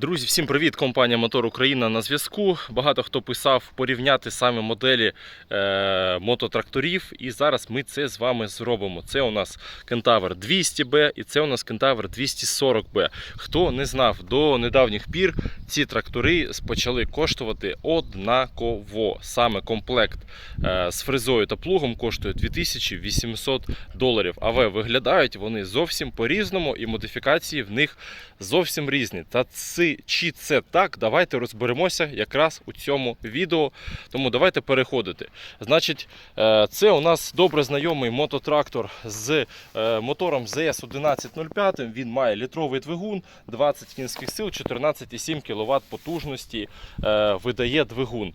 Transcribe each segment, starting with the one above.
Друзі, всім привіт! Компанія Мотор Україна на зв'язку. Багато хто писав порівняти саме моделі е, мототракторів, і зараз ми це з вами зробимо. Це у нас Кентавр 200B і це у нас Кентавр 240B. Хто не знав, до недавніх пір ці трактори почали коштувати однаково. Саме комплект е, з фрезою та плугом коштує 2800 доларів. Але виглядають вони зовсім по-різному, і модифікації в них зовсім різні. Та це, чи це так, давайте розберемося якраз у цьому відео. Тому давайте переходити. Значить, е, це у нас добре знайомий мототрактор з е, мотором ZS 1105. Він має літровий двигун, 20 кінських сил, 14,7 кВт потужності е, видає двигун.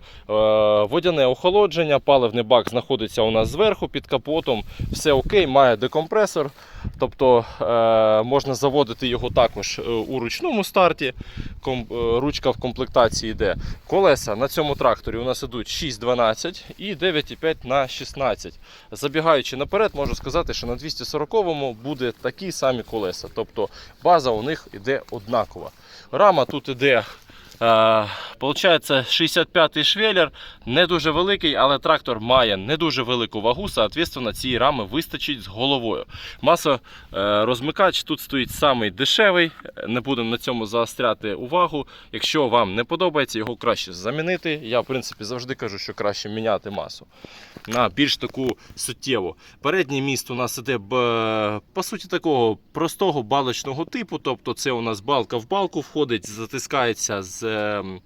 Водяне охолодження, паливний бак знаходиться у нас зверху під капотом. Все окей, має декомпресор. Тобто е, можна заводити його також е, у ручному старті. Е, ручка в комплектації йде. Колеса на цьому тракторі у нас ідуть 6,12 і 9,5 на 16. Забігаючи наперед, можу сказати, що на 240-му буде такі самі колеса. Тобто база у них іде однакова. Рама тут іде. Е, Получається 65-й швеллер, не дуже великий, але трактор має не дуже велику вагу, соответственно, цієї рами вистачить з головою. Маса е, тут стоїть самий дешевий, не будемо на цьому заостряти увагу. Якщо вам не подобається, його краще замінити. Я, в принципі, завжди кажу, що краще міняти масу на більш таку суттєву. Передній міст у нас іде по суті такого простого балочного типу. Тобто це у нас балка в балку входить, затискається з ем,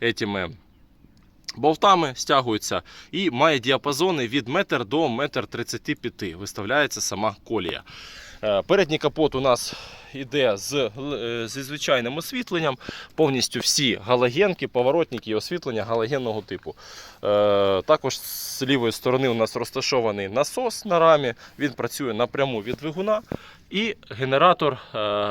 етіми болтами, стягується і має діапазони від метр до 1,35 м. Виставляється сама колія. Е, Передній капот у нас іде з, е, зі звичайним освітленням. Повністю всі галогенки, поворотники і освітлення галогенного типу. Е, Також з лівої сторони у нас розташований насос на рамі. Він працює напряму від двигуна. І генератор,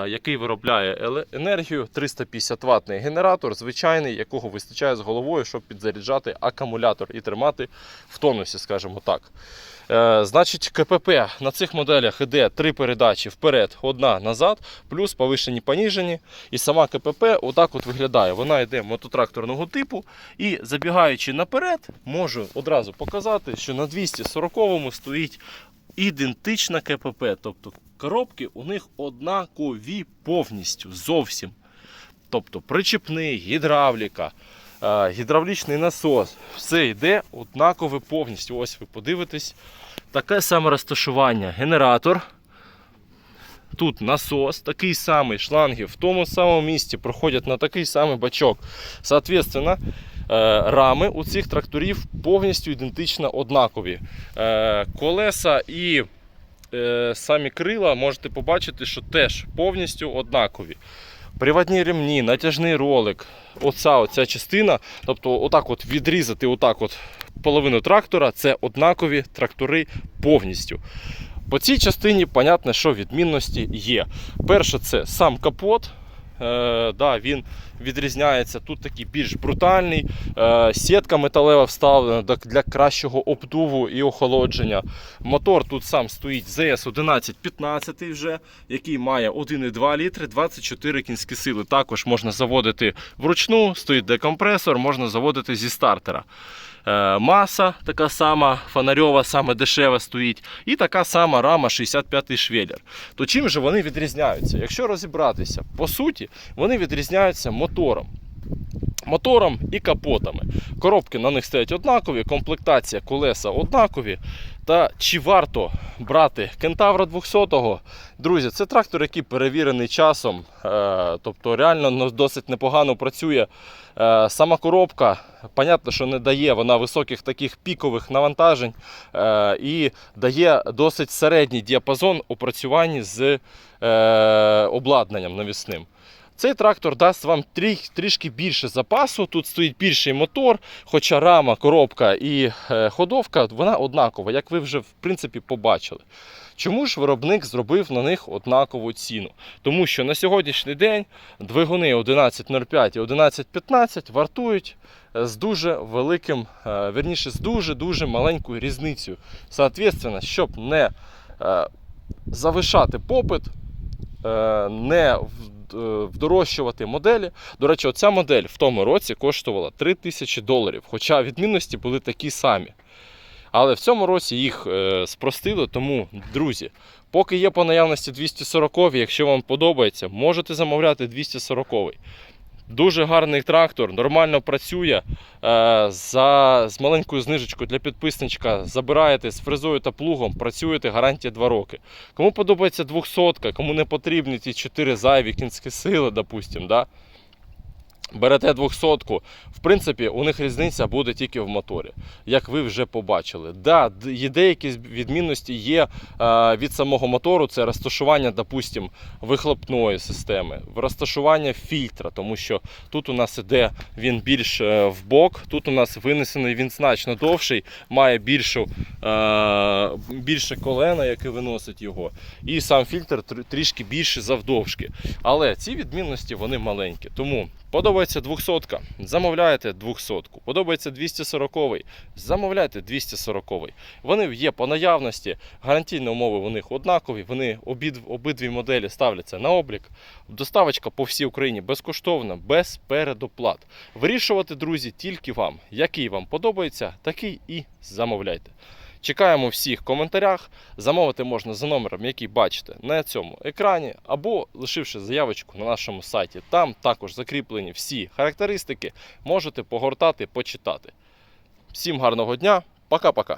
який виробляє енергію, 350 ватний генератор, звичайний, якого вистачає з головою, щоб підзаряджати акумулятор і тримати в тонусі, скажімо так. Е, Значить, КПП на цих моделях іде три передачі вперед, одна назад, плюс повишені поніжені. І сама КПП отак от виглядає. Вона йде мототракторного типу. І забігаючи наперед, можу одразу показати, що на 240-му стоїть ідентична КПП. Тобто коробки у них однакові повністю зовсім. Тобто причепний, гідравліка, гідравлічний насос. Все йде однакове повністю. Ось ви подивитесь. Таке саме розташування. Генератор. Тут насос, такий самий шланги в тому самому місці проходять на такий самий бачок. Соответственно, е, рами у цих тракторів повністю ідентично однакові. Е, Колеса і е, самі крила можете побачити, що теж повністю однакові. Приводні ремні, натяжний ролик, оця, оця частина, тобто отак от відрізати отак от половину трактора, це однакові трактори повністю. По цій частині, понятно, що відмінності є. Перше, це сам капот. Е, да, він відрізняється. Тут такий більш брутальний. Е, сітка металева вставлена для- кращого обдуву і охолодження. Мотор тут сам стоїть ZS 1115 вже, який має 1,2 літри, 24 кінські сили. Також можна заводити вручну, стоїть декомпресор, можна заводити зі стартера. Е, Маса така сама, фонарьова, саме дешева стоїть. І така сама рама 65-й швеллер. То чим же вони відрізняються? Якщо розібратися, по суті, вони відрізняються мотором. Мотором і капотами. Коробки на них стоять однакові, комплектація колеса однакові. Та чи варто брати кентавра 200-го? Друзі, це трактор, який перевірений часом. Е, тобто реально ну, досить непогано працює. Е, сама коробка, понятно, що не дає вона високих таких пікових навантажень е, і дає досить середній діапазон у працюванні з обладнанням навісним. Цей трактор дасть вам трі- трішки більше запасу. Тут стоїть більший мотор, хоча рама, коробка і е, ходовка вона однакова, як ви вже в принципі побачили. Чому ж виробник зробив на них однакову ціну? Тому що на сьогоднішній день двигуни 1105 і 1115 вартують е, з дуже великим, е, вірніше, з дуже-дуже маленькою різницею. Соответственно, щоб не завишати попит, не вдорожчувати моделі. До речі, оця модель в тому році коштувала 3000 доларів, хоча відмінності були такі самі. Але в цьому році їх е, спростили, тому, друзі, поки є по наявності 240, якщо вам подобається, можете замовляти 240. Дуже гарний трактор, нормально працює. Е, за, з маленькою знижечкою для підписничка забираєте з фрезою та плугом, працюєте гарантія 2 роки. Кому подобається 200, кому не потрібні ті 4 зайві кінські сили, допустим, да? Берете 200 в принципі, у них різниця буде тільки в моторі, як ви вже побачили. Да, є деякі відмінності є е, від самого мотору, це розташування, допустим, вихлопної системи, розташування фільтра, тому що тут у нас іде він більш е, в бок, тут у нас винесений він значно довший, має більшу, е, більше колена, яке виносить його, і сам фільтр трішки більше завдовжки. Але ці відмінності вони маленькі. Тому подобається 200 замовляєте 200 Подобається 240-й, замовляйте 240-й. Вони є по наявності. Гарантійні умови у них однакові. Вони обід, обидві моделі ставляться на облік. Доставочка по всій Україні безкоштовна, без передоплат. Вирішувати, друзі, тільки вам. Який вам подобається, такий і замовляйте. Чекаємо всіх в коментарях. Замовити можна за номером, який бачите на цьому екрані, або лишивши заявочку на нашому сайті. Там також закріплені всі характеристики. Можете погортати, почитати. Всім гарного дня, пока-пока.